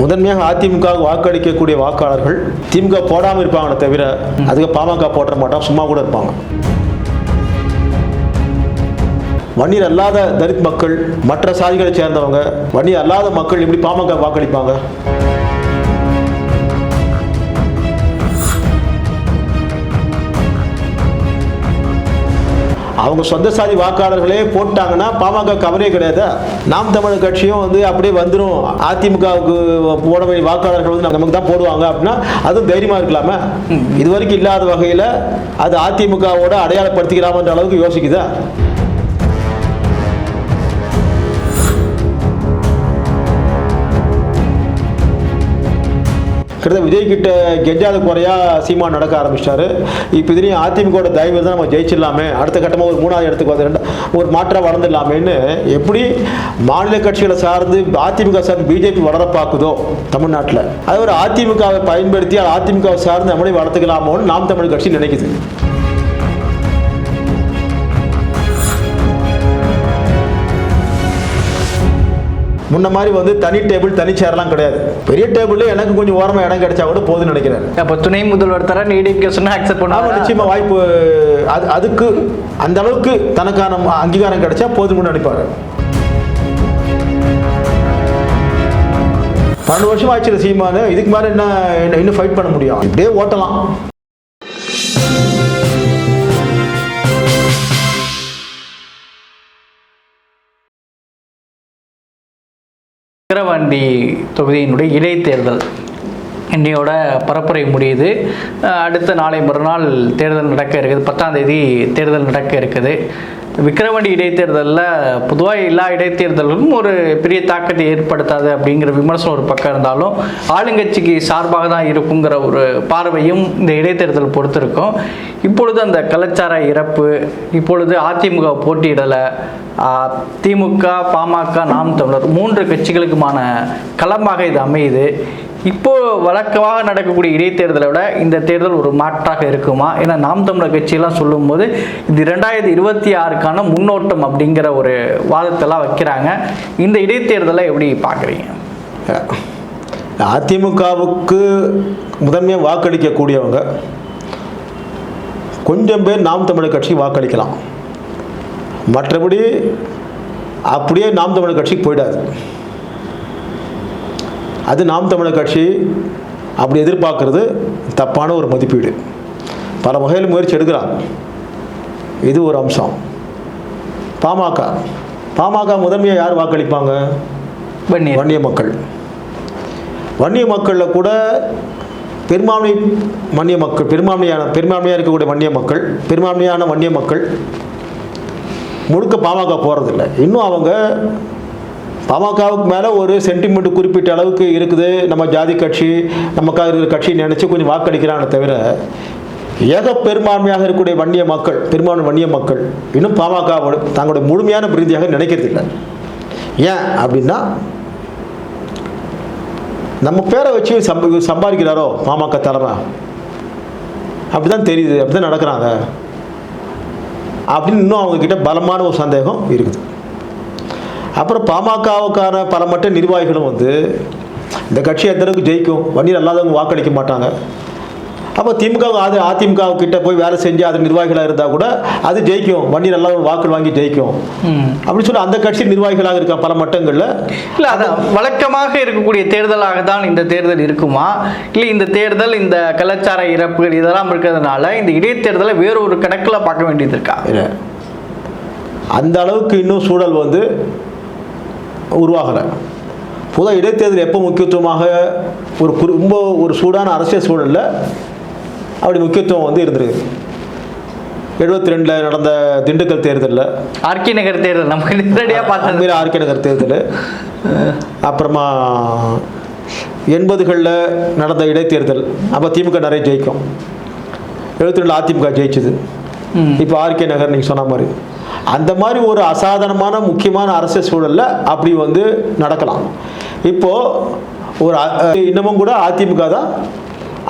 முதன்மையாக அதிமுக வாக்களிக்கக்கூடிய வாக்காளர்கள் திமுக போடாமல் இருப்பாங்களே தவிர அதுக்கு பாமக போட்ட மாட்டோம் சும்மா கூட இருப்பாங்க. வன்னியர் அல்லாத தலித் மக்கள் மற்ற சாதிகளை சேர்ந்தவங்க வன்னியர் அல்லாத மக்கள் எப்படி பாமக வாக்களிப்பாங்க? அவங்க சொந்த சாதி வாக்காளர்களே போட்டாங்கன்னா பாமக கவலையே கிடையாது? நாம் தமிழர் கட்சியும் வந்து அப்படியே வந்துடும் அதிமுகவுக்கு போட வேண்டிய வாக்காளர்கள் வந்து நமக்கு தான் போடுவாங்க அப்படின்னா அதுவும் தைரியமா இருக்கலாமே. இது வரைக்கும் இல்லாத வகையில் அது அதிமுகவோட அடையாளப்படுத்திக்கலாமன்ற அளவுக்கு யோசிக்குதா? கிட்டத்தட்ட விஜய் கிட்ட கெஞ்சாத குறையா சீமா நடக்க ஆரம்பிச்சிட்டாரு. இப்போ இதுலேயும் அதிமுகவோட தயவு தான் நம்ம ஜெயிச்சிடலாமே. அடுத்த கட்டமாக ஒரு மூணாவது இடத்துக்கு வந்து ரெண்டு ஒரு மாற்றம் வளர்ந்துடலாமேன்னு எப்படி மாநில கட்சிகளை சார்ந்து அதிமுக சார்ந்து பிஜேபி வளர பார்க்குதோ தமிழ்நாட்டில். அது ஒரு அதிமுகவை பயன்படுத்தி அதிமுகவை சார்ந்து நம்மளே வளர்த்துக்கலாமோன்னு நாம் தமிழ் கட்சி நினைக்குது. முன்ன மாதிரி வந்து தனி டேபிள் தனி சேர்லாம் கிடையாது. பெரிய டேபிள் எனக்கு கொஞ்சம் ஓரமாக இடம் கிடைச்சா கூட போதும்னு நினைக்கிறேன். அப்போ துணை முதல்வர் தர நீடிக்க சொன்னா அக்செப்ட் ஆமா பண்ணாம நிச்சயமா வாய்ப்பு அது அதுக்கு அந்த அளவுக்கு தனக்கான அங்கீகாரம் கிடைச்சா போதும்னு நினைப்பாரு. பன்னெண்டு வருஷம் ஆச்சு சீமானு. இதுக்கு மேல என்ன என்ன- இன்னும் ஃபைட் பண்ண முடியும்? இப்படியே ஓட்டலாம். விக்கிரவாண்டி தொகுதியினுடைய இடைத்தேர்தல் இன்னையோட பரப்புரை முடியுது. அடுத்த நாளை மறுநாள் தேர்தல் நடக்க இருக்குது. பத்தாம் தேதி தேர்தல் நடக்க இருக்குது. விக்கிரவாண்டி இடைத்தேர்தலில் பொதுவாக எல்லா இடைத்தேர்தலும் ஒரு பெரிய தாக்கத்தை ஏற்படுத்தாது அப்படிங்கிற விமர்சனம் ஒரு பக்கம் இருந்தாலும் ஆளுங்கட்சிக்கு சார்பாக தான் இருக்குங்கிற ஒரு பார்வையும் இந்த இடைத்தேர்தல் பொறுத்திருக்கும். இப்பொழுது அந்த கலாச்சார இறப்பு இப்பொழுது அதிமுக போட்டியிடலை திமுக பாமக நாம் தமிழர் மூன்று கட்சிகளுக்குமான களமாக இது அமையுது. இப்போ வழக்கமாக நடக்கக்கூடிய இடைத்தேர்தலை விட இந்த தேர்தல் ஒரு மாற்றாக இருக்குமா? ஏன்னா நாம் தமிழர் கட்சியெல்லாம் சொல்லும்போது இது ரெண்டாயிரத்தி இருபத்தி ஆறுக்கான முன்னோட்டம் அப்படிங்கிற ஒரு வாதத்தெல்லாம் வைக்கிறாங்க. இந்த இடைத்தேர்தலை எப்படி பார்க்குறீங்க? அதிமுகவுக்கு முதன்மையாக வாக்களிக்கக்கூடியவங்க கொஞ்சம் பேர் நாம் தமிழர் கட்சி வாக்களிக்கலாம். மற்றபடி அப்படியே நாம் தமிழர் கட்சிக்கு போயிடாது. அது நாம் தமிழர் கட்சி அப்படி எதிர்பார்க்கறது தப்பான ஒரு மதிப்பீடு. பல வகையில் முயற்சி எடுக்கிறாங்க இது ஒரு அம்சம். பாமக. பாமக முதன்மையாக யார் வாக்களிப்பாங்க? வன்னியர். வன்னிய மக்கள். வன்னிய மக்களில் கூட பெரும்பான்மை வன்னிய மக்கள் பெரும்பான்மையான பெரும்பான்மையாக இருக்கக்கூடிய வன்னிய மக்கள் பெரும்பான்மையான வன்னிய மக்கள் முழுக்க பாமக போகிறதில்ல இன்னும் அவங்க பாமகவுக்கு மேலே ஒரு சென்டிமெண்ட் குறிப்பிட்ட அளவுக்கு இருக்குது. நம்ம ஜாதி கட்சி நமக்காக இருக்கிற கட்சி நினச்சி கொஞ்சம் வாக்களிக்கிறாங்க தவிர ஏக பெரும்பான்மையாக இருக்கக்கூடிய வன்னிய மக்கள் பெரும்பான்மை வன்னிய மக்கள் இன்னும் பாமக தங்களுடைய முழுமையான பிரதியாக நினைக்கிறதில்லை ஏன் அப்படின்னா நம்ம பேரை வச்சு சம்ப சம்பாதிக்கிறாரோ பாமக தலைமை அப்படிதான் தெரியுது அப்படிதான் நடக்கிறாங்க. அப்படின்னு இன்னும் அவங்கக்கிட்ட பலமான ஒரு சந்தேகம் இருக்குது. அப்புறம் பாமகவுக்கான பல மட்ட நிர்வாகிகளும் வந்து இந்த கட்சி எந்த அளவுக்கு ஜெயிக்கும்? வண்டியில் அல்லாதவங்க வாக்களிக்க மாட்டாங்க. அப்போ திமுக அது அதிமுக கிட்ட போய் வேலை செஞ்சு அது நிர்வாகிகளாக இருந்தால் கூட அது ஜெயிக்கும். வண்டியில் அல்லாதவங்க வாக்கு வாங்கி ஜெயிக்கும். அப்படின்னு சொல்லி அந்த கட்சி நிர்வாகிகளாக இருக்க பல மட்டங்களில் இல்லை அதான் வழக்கமாக இருக்கக்கூடிய தேர்தலாக தான் இந்த தேர்தல் இருக்குமா? இல்லை இந்த தேர்தல் இந்த கலாச்சார இறப்புகள் இதெல்லாம் இருக்கிறதுனால இந்த இடைத்தேர்தலை வேற ஒரு கணக்கில் பார்க்க வேண்டியது இருக்கா? அந்த அளவுக்கு இன்னும் சூழல் வந்து உருவாகலை. பொதுவாக இடைத்தேர்தல் எப்போ முக்கியத்துவமாக ஒரு குறி- ரொம்ப ஒரு சூடான அரசியல் சூழலில் அப்படி முக்கியத்துவம் வந்து இருந்திருக்கு. எழுபத்தி ரெண்டில் நடந்த திண்டுக்கல் தேர்தலில். ஆர்கே நகர் தேர்தல் நமக்கு நேரடியாக பார்த்தது. அண்மையில் ஆர்கே நகர் தேர்தல். அப்புறமா எண்பதுகளில் நடந்த இடைத்தேர்தல் அப்போ திமுக நிறைய ஜெயிக்கும். எழுபத்தி ரெண்டில் அதிமுக ஜெயிச்சது. இப்போ ஆர்கே நகர் நீங்கள் சொன்ன மாதிரி. அந்த மாதிரி ஒரு அசாதாரணமான முக்கியமான அரசியல் சூழலில் அப்படி வந்து நடக்கலாம். இப்போது ஒரு இன்னமும் கூட அதிமுக தான்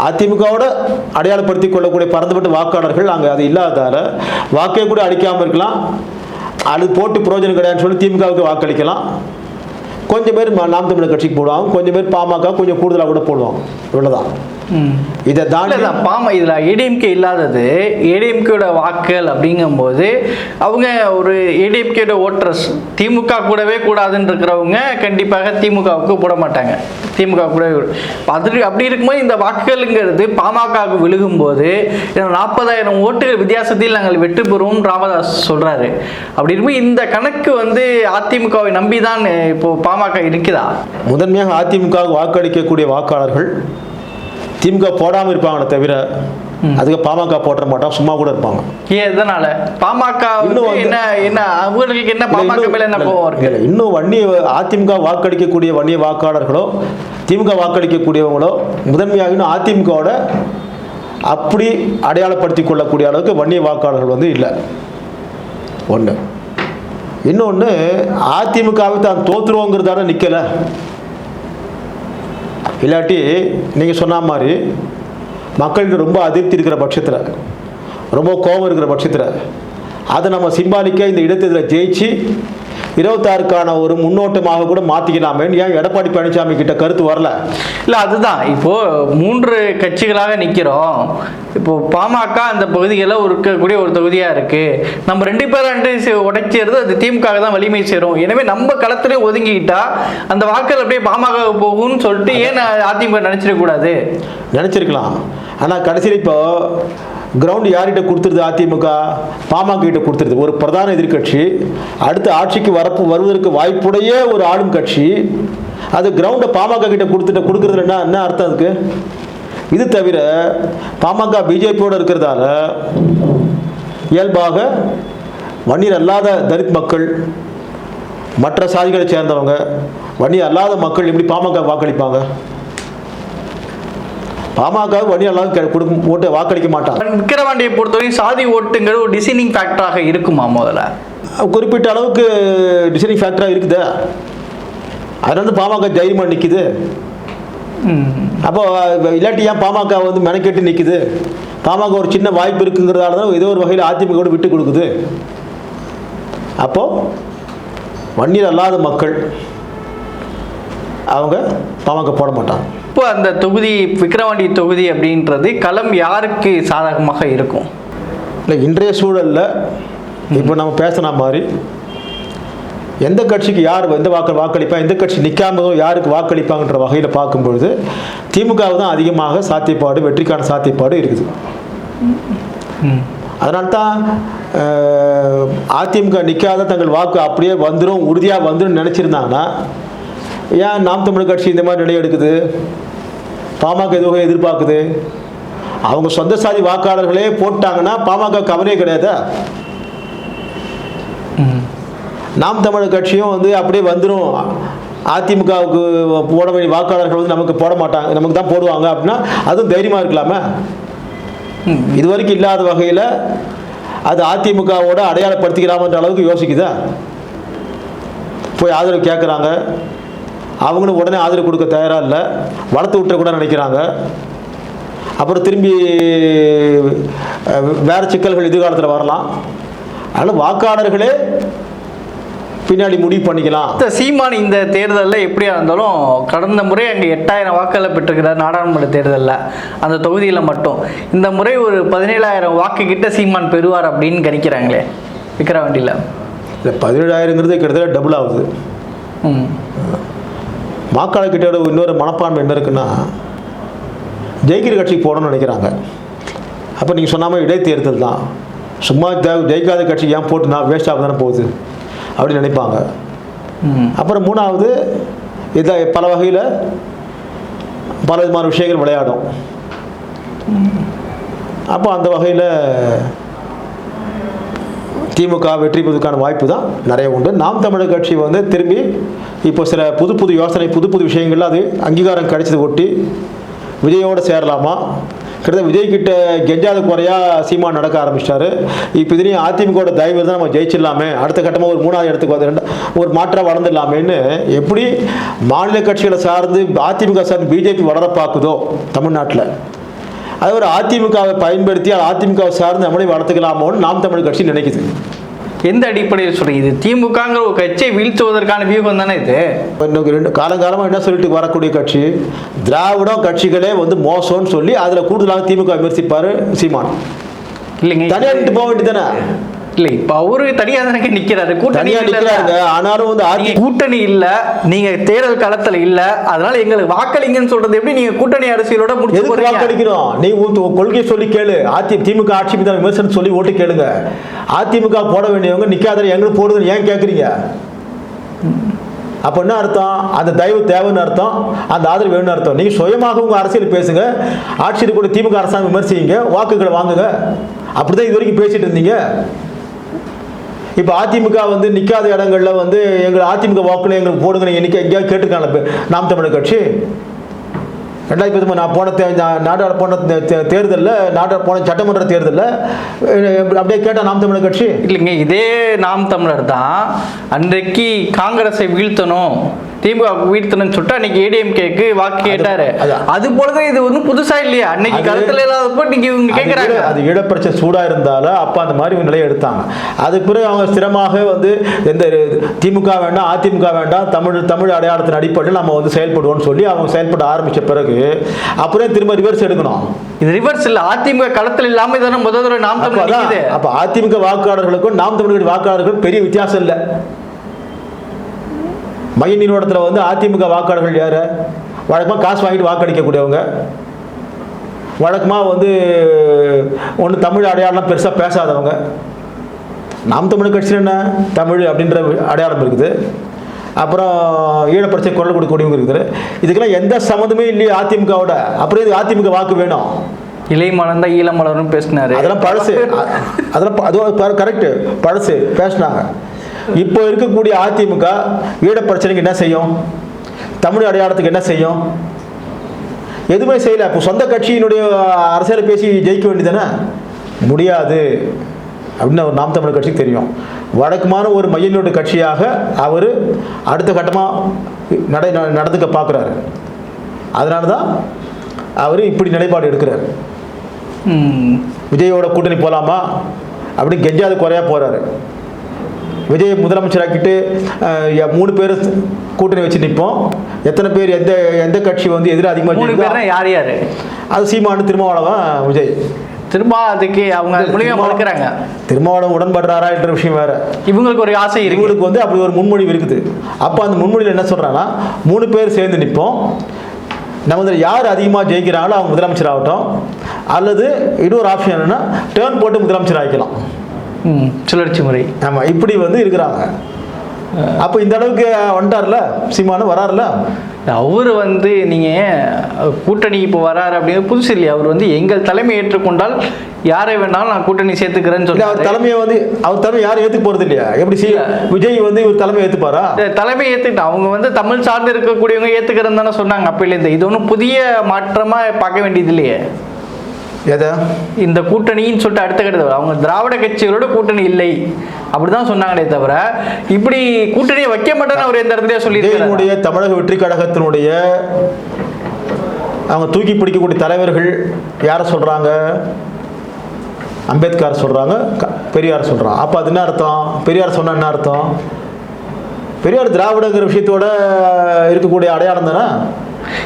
அதிமுகவோட அடையாளப்படுத்தி கொள்ளக்கூடிய பறந்துபட்ட வாக்காளர்கள் அங்கே அது இல்லாததால் வாக்கே கூட அடிக்காமல் இருக்கலாம். அது போட்டு பிரயோஜனம் கிடையாதுன்னு சொல்லி திமுகவுக்கு வாக்களிக்கலாம். கொஞ்சம் பேர் நாம் தமிழர் கட்சிக்கு போடுவாங்க கொஞ்சம் பேர் பாமக கொஞ்சம் கூடுதலாக கூட போடுவாங்க. இவ்வளோதான் இதை தாண்டி இல்ல பாம இதுல ஏடிஎம்கே இல்லாதது ஏடிஎம்கேட வாக்குகள் அப்படிங்கும்போது அவங்க ஒரு ஏடிஎம்கேட ஓட்டர்ஸ் திமுக கூடவே கூடாதுன்னு இருக்கிறவங்க கண்டிப்பாக திமுகவுக்கு போட மாட்டாங்க. திமுக கூட அது அப்படி இருக்கும்போது இந்த வாக்குகள்ங்கிறது பாமகவுக்கு விழுகும்போது நாற்பதாயிரம் ஓட்டுகள் வித்தியாசத்தில் நாங்கள் வெற்றி பெறுவோம் ராமதாஸ் சொல்றாரு. அப்படி இருக்கும்போது இந்த கணக்கு வந்து அதிமுகவை நம்பி தான் இப்போ பாமக இருக்குதா? முதன்மையாக அதிமுக வாக்களிக்கக்கூடிய வாக்காளர்கள் திமுக போடாமல் இருப்பாங்களே தவிர அதுக்கு பாமக போட்ட மாட்டோம் சும்மா கூட இருப்பாங்க. ஏன் எதனால? பாமக இன்னும் என்ன என்ன அவங்களுக்கு என்ன பாமக மேல என்ன கோவம் இருக்கு? இன்னும் வன்னிய அதிமுக வாக்களிக்கக்கூடிய வன்னிய வாக்காளர்களோ திமுக வாக்களிக்கக்கூடியவங்களோ முதன்மையாக இன்னும் அதிமுகவோட அப்படி அடையாளப்படுத்திக் கொள்ளக்கூடிய அளவுக்கு வன்னிய வாக்காளர்கள் வந்து இல்லை. ஒன்று இன்னொன்று அதிமுகவை தான் தோற்றுருவோங்கிறதால நிற்கலை இல்லாட்டி நீங்கள் சொன்ன மாதிரி மக்களுக்கு ரொம்ப அதிருப்தி இருக்கிற பட்சத்தில் ரொம்ப கோபம் இருக்கிற பட்சத்தில் அதை நம்ம சிம்பாலிக்காக இந்த இடத்துல ஜெயிச்சு இருபத்தாறுக்கான ஒரு முன்னோட்டமாக கூட மாற்றிக்கலாமேன்னு ஏன் எடப்பாடி பழனிசாமி கிட்ட கருத்து வரல? இல்ல அதுதான். இப்போ மூன்று கட்சிகளாக நிக்கிறோம். இப்போ பாமக அந்த பகுதிகளில் ஒரு இருக்கக்கூடிய ஒரு தொகுதியா இருக்கு. நம்ம ரெண்டு பேரும் ரெண்டு உடைக்கிறது அது திமுக தான் வலிமை சேரும். எனவே நம்ம களத்திலே ஒதுங்கிக்கிட்டா அந்த வாக்குகள் அப்படியே பாமக போகும்னு சொல்லிட்டு ஏன் அதிமுக நினைச்சிடக் கூடாது நினச்சிருக்கலாம். ஆனால் கடைசியில் இப்போ கிரவுண்ட் யார்கிட்ட கொடுத்துருது அதிமுக? பாமக கிட்ட கொடுத்துருது. ஒரு பிரதான எதிர்க்கட்சி அடுத்த ஆட்சிக்கு வரப்பு வருவதற்கு வாய்ப்புடைய ஒரு ஆளும் கட்சி. அது கிரவுண்டை பாமக கிட்ட கொடுத்துட்டு கொடுக்குறதுலன்னா என்ன என்ன அர்த்தம் அதுக்கு? இது தவிர பாமக பிஜேபியோடு இருக்கிறதால இயல்பாக வன்னியர் அல்லாத தலித் மக்கள் மற்ற சாதிகளை சேர்ந்தவங்க வன்னியர் அல்லாத மக்கள் எப்படி பாமக வாக்களிப்பாங்க? பாமக வழி எல்லாம் கொடுக்கும் ஓட்டு வாக்களிக்க மாட்டாங்க விக்கிரவாண்டியை பொறுத்தவரை சாதி ஓட்டுங்கிறது ஒரு டிசைனிங் ஃபேக்டராக இருக்குமா முதல்ல? குறிப்பிட்ட அளவுக்கு டிசைனிங் ஃபேக்டராக இருக்குது. அதனால வந்து பாமக தைரியமாக நிற்குது. அப்போ இல்லாட்டி ஏன் பாமக வந்து மெனக்கெட்டு நிற்குது பாமக ஒரு சின்ன வாய்ப்பு இருக்குங்கிறதால தான் ஏதோ ஒரு வகையில் அதிமுக கூட விட்டு கொடுக்குது. அப்போது வன்னியர் அல்லாத மக்கள் அவங்க பாமக போட மாட்டாங்க. இப்போ அந்த தொகுதி விக்கிரவாண்டி தொகுதி அப்படின்றது களம் யாருக்கு சாதகமாக இருக்கும்? இல்லை இன்றைய சூழலில் இப்போ நம்ம பேசின மாதிரி எந்த கட்சிக்கு யார் எந்த வாக்கு வாக்களிப்பா எந்த கட்சி நிற்காம யாருக்கு வாக்களிப்பாங்கன்ற வகையில் பார்க்கும்பொழுது திமுகவு தான் அதிகமாக சாத்தியப்பாடு வெற்றிக்கான சாத்தியப்பாடு இருக்குது. அதனால தான் அஹ், அதிமுக நிற்காத தங்கள் வாக்கு அப்படியே வந்துடும் உறுதியாக வந்துடும் நினச்சிருந்தாங்கன்னா ஏன் நாம் தமிழர் கட்சி இந்த மாதிரி நிலை எடுக்குது? பாமக எதுவும் எதிர்பார்க்குது. அவங்க சொந்த சாதி வாக்காளர்களே போட்டாங்கன்னா பாமக கவலையே கிடையாதா? நாம் தமிழர் கட்சியும் வந்து அப்படியே வந்துடும் அதிமுகவுக்கு போட வேண்டிய வாக்காளர்கள் வந்து நமக்கு போட மாட்டாங்க நமக்கு தான் போடுவாங்க அப்படின்னா அதுவும் தைரியமாக இருக்கலாமே? இது வரைக்கும் இல்லாத வகையில் அது அதிமுகவோட அடையாளப்படுத்திக்கலாமன்ற அளவுக்கு யோசிக்குதா? போய் ஆதரவு கேட்குறாங்க அவங்களும் உடனே ஆதரவு கொடுக்க தயாராக இல்லை. வளர்த்து கூட நினைக்கிறாங்க. அப்புறம் திரும்பி வேறு சிக்கல்கள் எதிர்காலத்தில் வரலாம். அதனால் வாக்காளர்களே பின்னாடி முடிவு பண்ணிக்கலாம். இந்த சீமான் இந்த தேர்தலில் எப்படியா இருந்தாலும் கடந்த முறை அங்கே எட்டாயிரம் வாக்குகளை பெற்றிருக்கிறார் நாடாளுமன்ற தேர்தலில். அந்த தொகுதியில் மட்டும். இந்த முறை ஒரு பதினேழாயிரம் வாக்கு கிட்ட சீமான் பெறுவார் அப்படின்னு கணிக்கிறாங்களே. விக்கிரவாண்டியில். இல்லை பதினேழாயிரங்கிறது கிட்டத்தட்ட டபுள் ஆகுது. ம். வாக்காளர்கிட்ட இன்னொரு மனப்பான்மை என்ன இருக்குன்னா ஜெயிக்கிற கட்சிக்கு போகணும்னு நினைக்கிறாங்க. அப்போ நீங்கள் சொன்ன மாதிரி இடைத்தேர்தல் தான். சும்மா ஜெயிக்காத கட்சி ஏன் போட்டுனா வேஸ்ட் தானே போகுது அப்படின்னு நினைப்பாங்க. அப்புறம் மூணாவது இதை பல வகையில் பல விதமான விஷயங்கள் விளையாடும். அப்போ அந்த வகையில் திமுக வெற்றி பெறுவதற்கான வாய்ப்பு தான் நிறைய உண்டு. நாம் தமிழர் கட்சி வந்து திரும்பி இப்போ சில புது புது யோசனை புது புது விஷயங்கள்ல அது அங்கீகாரம் கிடைச்சது ஒட்டி விஜயோடு சேரலாமா? கிட்டத்தட்ட விஜய் கிட்ட கெஞ்சாத குறையா சீமா நடக்க ஆரம்பிச்சிட்டாரு. இப்போ இதுலேயும் அதிமுகவோட தயவு தான் நம்ம ஜெயிச்சிடலாமே. அடுத்த கட்டமாக ஒரு மூணாவது இடத்துக்கு வந்து ரெண்டு ஒரு மாற்றம் வளர்ந்துடலாமேன்னு எப்படி மாநில கட்சிகளை சார்ந்து அதிமுக சார்ந்து பிஜேபி வளர பார்க்குதோ தமிழ்நாட்டில்? அது ஒரு அதிமுகவை பயன்படுத்தி அது அதிமுகவை சார்ந்து நம்மளே வளர்த்துக்கலாமோன்னு நாம் தமிழ் கட்சி நினைக்குது. எந்த அடிப்படையில் சொல்றீங்க? இது திமுகங்கிற ஒரு கட்சியை வீழ்த்துவதற்கான வியூகம் தானே இது? இன்னும் ரெண்டு காலங்காலமாக என்ன சொல்லிட்டு வரக்கூடிய கட்சி? திராவிடம் கட்சிகளே வந்து மோசம்னு சொல்லி அதில் கூடுதலாக திமுக விமர்சிப்பார் சீமான். இல்லைங்க. தனியாக போக வேண்டியதானே இல்ல இப்ப அவரு தனியா தானே நிக்கிறாரு. கூட்டணி தனியாக நிற்கிறாங்க ஆனாலும் வந்து கூட்டணி இல்ல நீங்க தேர்தல் களத்துல இல்ல. அதனால எங்களுக்கு வாக்களிங்கன்னு சொல்றது எப்படி நீங்க கூட்டணி அரசியலோட முடிச்சு வாக்களிக்கணும் நீ கொள்கையை சொல்லி கேளு. அதி திமுக ஆட்சி மீதான விமர்சனம் சொல்லி ஓட்டு கேளுங்க. அதிமுக போட வேண்டியவங்க நிக்காத எங்களுக்கு போடுதுன்னு ஏன் கேட்குறீங்க அப்போ என்ன அர்த்தம்? அந்த தயவு தேவைன்னு அர்த்தம்? அந்த ஆதரவு வேணும்னு அர்த்தம். நீங்கள் சுயமாக உங்கள் அரசியல் பேசுங்க. ஆட்சியில் கூட திமுக அரசாங்கம் விமர்சிங்க. வாக்குகளை வாங்குங்க. அப்படி தான் இது வரைக்கும் பேசிட்டு இருந்தீங்க. இப்போ அதிமுக வந்து நிற்காத இடங்களில் வந்து எங்கள் அதிமுக வாக்குன்னு எங்களுக்கு போடுங்க எண்ணிக்கை எங்கேயாவது கேட்டுருக்காங்க நாம் தமிழர் கட்சி? ரெண்டாயிரத்தி பத்தொம்பது நான் போன தே நான் நாடாளு போன தேர்தலில் நாடாளு போன சட்டமன்ற தேர்தலில் அப்படியே கேட்டால் நாம் தமிழர் கட்சி? இல்லைங்க இதே நாம் தமிழர் தான் அன்றைக்கு காங்கிரஸை வீழ்த்தணும். திமுக வீழ்த்தணும்னு சொல்லிட்டு அன்னைக்கு ஏடிஎம்கேக்கு வாக்கு கேட்டாரு. அது போலதான் இது ஒன்றும் புதுசா இல்லையா? அன்னைக்கு கருத்துல இல்லாதப்போ நீங்க இவங்க ஈழ- அது ஈழப்பிரச்சனை சூடாக இருந்தாலும் அப்போ அந்த மாதிரி ஒரு நிலையை எடுத்தாங்க. அதுக்கு பிறகு அவங்க ஸ்திரமாக வந்து எந்த திமுக வேண்டாம் அதிமுக வேண்டாம் தமிழ் தமிழ் அடையாளத்தின் அடிப்படையில் நம்ம வந்து செயல்படுவோம்னு சொல்லி அவங்க செயல்பட ஆரம்பித்த பிறகு அப்புறம் திரும்ப ரிவர்ஸ் எடுக்கணும்? இது ரிவர்ஸ் இல்ல. அதிமுக களத்துல இல்லாம இதான முதல் நாம் நிக்குது. அப்போ அதிமுக வாக்காளர்களுக்கும் நாம் தமிழர் வாக்காளர்களுக்கும் பெரிய வித்தியாசம் இல்லை. மைய நீரோட்டத்தில் வந்து அதிமுக வாக்காளர்கள் யார்? வழக்கமாக காசு வாங்கிட்டு வாக்களிக்கக்கூடியவங்க. வழக்கமாக வந்து ஒன்று தமிழ் அடையாளம் பெருசாக பேசாதவங்க. நாம் தமிழ் கட்சியில் என்ன? தமிழ் அப்படின்ற அடையாளம் இருக்குது. அப்புறம் ஈழப்பிரச்சனை குரல் கொடுக்கக்கூடியவங்க இருக்குது. இதுக்கெல்லாம் எந்த சம்மந்தமே இல்லையே அதிமுகவோட. அப்புறம் இது அதிமுக வாக்கு வேணும்? இலை மலர்ந்தா ஈழ மலரும் பேசினாரு. அதெல்லாம் பழசு. அதெல்லாம் ப- அது கரெக்டு பழசு. பேசினாங்க. இப்போ இருக்கக்கூடிய அதிமுக ஈழ பிரச்சனைக்கு என்ன செய்யும்? தமிழ் அடையாளத்துக்கு என்ன செய்யும்? எதுவுமே செய்யல. இப்போ சொந்த கட்சியினுடைய அரசியலை பேசி ஜெயிக்க வேண்டியதானே முடியாது. அப்படின்னு அவர் நாம் தமிழர் கட்சிக்கு தெரியும். வழக்கமான ஒரு மையனுடைய கட்சியாக அவர் அடுத்த கட்டமாக நடை நடந்துக்க பார்க்குறாரு. அதனால தான் அவர் இப்படி நிலைப்பாடு எடுக்கிறார். விஜயோட கூட்டணி போகலாமா அப்படி கெஞ்சாது குறையா போறாரு. விஜய் முதலமைச்சராக்கிட்டு மூணு பேர் கூட்டணி வச்சு நிற்போம் எத்தனை பேர் எந்த எந்த கட்சி வந்து எதிராக அதிகமாக யார் யாரு? அது சீமானு திருமாவளவன் விஜய். திரும்ப அதுக்கு அவங்க மூலியமா மறுக்கிறாங்க. திருமாவளவன் உடன்படுறாரா என்ற விஷயம் வேற. இவங்களுக்கு ஒரு ஆசை இவங்களுக்கு வந்து அப்படி ஒரு முன்மொழிவு இருக்குது. அப்போ அந்த முன்மொழியில் என்ன சொல்கிறாங்கன்னா மூணு பேர் சேர்ந்து நிற்போம் நம்ம இதில் யார் அதிகமாக ஜெயிக்கிறாங்களோ அவங்க முதலமைச்சர் ஆகட்டும். அல்லது இன்னொரு ஆப்ஷன் என்னன்னா டேர்ன் போட்டு முதலமைச்சர் ஆகிக்கலாம். சுழற்சி முறை. ஆமாம் இப்படி வந்து இருக்கிறாங்க. அப்போ இந்த அளவுக்கு வந்துட்டார்ல? சீமானு வராருல? அவர் வந்து நீங்க அஹ், கூட்டணி இப்போ வராரு அப்படின்னு புதுசு இல்லையா? அவர் வந்து எங்கள் தலைமை ஏற்றுக்கொண்டால் யாரை வேணாலும் நான் கூட்டணி சேர்த்துக்கிறேன்னு இல்லை அவர் சொல்லி தலைமையை வந்து அவர் தலைமை யாரும் ஏற்றுக்க போகிறது இல்லையா? எப்படி சி இல்ல. விஜய் வந்து இவர் தலைமை ஏற்றுப்பாரா தலைமை ஏத்துக்கிட்டு அவங்க வந்து தமிழ் சார்ந்து இருக்கக்கூடியவங்க ஏத்துக்கிறேன்னு தானே சொன்னாங்க. அப்பையிலேருந்து இது ஒன்றும் புதிய மாற்றமா பார்க்க வேண்டியது இல்லையே. எதை? இந்த கூட்டணின்னு சொல்லிட்டு அடுத்த கட்டத்தில் அவங்க திராவிட கட்சிகளோட கூட்டணி இல்லை. அப்படிதான் சொன்னாங்களே தவிர இப்படி கூட்டணியை வைக்க மாட்டேன்னு அவர் எந்த இடத்துலயே சொல்லியிருக்காரு. விஜயனுடைய தமிழக வெற்றி கழகத்தினுடைய அவங்க தூக்கி பிடிக்கக்கூடிய தலைவர்கள் யாரை சொல்கிறாங்க அம்பேத்கர் சொல்கிறாங்க பெரியார் சொல்கிறாங்க அப்போ அது என்ன அர்த்தம்? பெரியார் சொன்ன என்ன அர்த்தம்? பெரியார் திராவிடங்கிற விஷயத்தோட இருக்கக்கூடிய அடையாளம் தானே?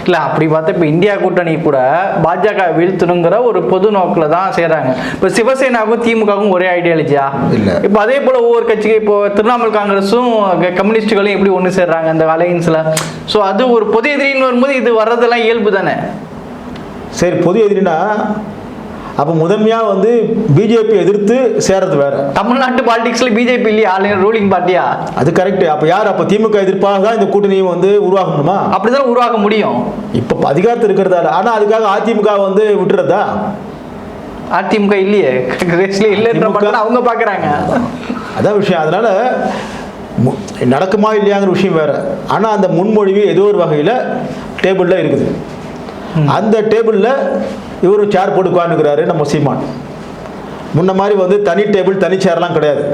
இல்ல அப்படி பார்த்தா இப்போ இந்தியா கூட்டணி கூட பாஜக வீழ்த்தணுங்கிற ஒரு பொது நோக்கில் தான் செய்றாங்க இப்போ சிவசேனாவுக்கும் திமுகவும் ஒரே ஐடியாலஜியா இல்ல. இப்போ அதே போல ஒவ்வொரு கட்சிக்கு இப்போ திரிணாமுல் காங்கிரஸும் க- கம்யூனிஸ்டுகளும் எப்படி ஒன்று சேர்றாங்க அந்த அலையன்ஸ்ல? ஸோ அது ஒரு பொது எதிரின்னு வரும்போது இது வர்றதெல்லாம் இயல்பு தானே? சரி பொது எதிரினா அப்போ முதன்மையாக வந்து பிஜேபி எதிர்த்து சேர்றது வேற. தமிழ்நாட்டு பாலிடிக்ஸ்ல பிஜேபி இல்லையா? ஆல் ரூலிங் பார்ட்டியா அது கரெக்ட் அப்போ யார்? அப்போ திமுக எதிர்ப்பாக தான் இந்த கூட்டணியை வந்து உருவாகணுமா? அப்படிதான் உருவாக்க முடியும். இப்போ அதிகாரத்தில் இருக்கிறதால. ஆனால் அதுக்காக அதிமுக வந்து விட்டுறதா? அதிமுக இல்லையே. காங்கிரஸ்ல இல்லைன்ற அவங்க பாக்குறாங்க. அதான் விஷயம். அதனால நடக்குமா இல்லையாங்கிற விஷயம் வேற. ஆனால் அந்த முன்மொழிவு ஏதோ ஒரு வகையில் டேபிளில் இருக்குது. அந்த டேபிளில் இவர் சேர் போட்டு உட்காந்துக்கிறாரு நம்ம சீமான். முன்ன மாதிரி வந்து தனி டேபிள் தனி சேர்லாம் கிடையாது.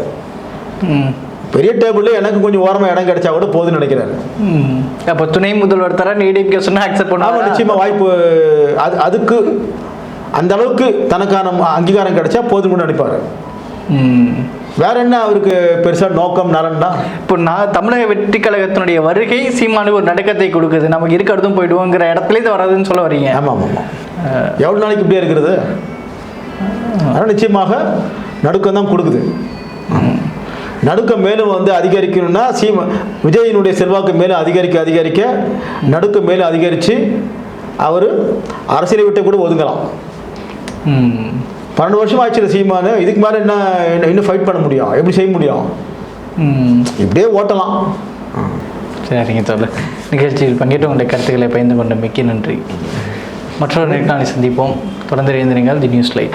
பெரிய டேபிளில் எனக்கு கொஞ்சம் ஓரமாக இடம் கிடைச்சா கூட போதும்னு நினைக்கிறாரு. அப்ப துணை முதல்வர் தர நீடிக்க சொன்னா அக்செப்ட் பண்ணுவாங்க நிச்சயமாக வாய்ப்பு அது அதுக்கு அந்த அளவுக்கு தனக்கான அங்கீகாரம் கிடைச்சா போதும்னு நினைப்பாரு. வேற என்ன அவருக்கு பெருசாக நோக்கம் நரண்டா இப்போ நான் தமிழக வெற்றி கழகத்தினுடைய வருகை சீமானுக்கு ஒரு நடுக்கத்தை கொடுக்குது. நமக்கு இருக்க அடுத்தும் போயிடுவோங்கிற இடத்துலேருந்து வராதுன்னு சொல்ல வரீங்க. ஆமாம் ஆமாம். எவ்வளோ நாளைக்கு இப்படியே இருக்கிறது? ஆனால் நிச்சயமாக நடுக்கம் தான் கொடுக்குது. நடுக்கம் மேலும் வந்து அதிகரிக்கணும்னா சீம விஜயினுடைய செல்வாக்கு மேலும் அதிகரிக்க அதிகரிக்க நடுக்கம் மேலும் அதிகரித்து அவர் அரசியலை விட்டு கூட ஒதுங்கலாம். பன்னெண்டு வருஷம் ஆச்சு சீமானு இதுக்கு மேலே என்ன என்ன- இன்னும் ஃபைட் பண்ண முடியும்? எப்படி செய்ய முடியும்? இப்படியே ஓட்டலாம். சரிங்க தோல் நிகழ்ச்சியில் பங்கேற்று உங்களுடைய கருத்துக்களை பயந்து கொண்ட மிக்க நன்றி. மற்றொரு நாளை சந்திப்போம். தொடர்ந்து இணைந்திருங்கள் தி நியூஸ் லைட்.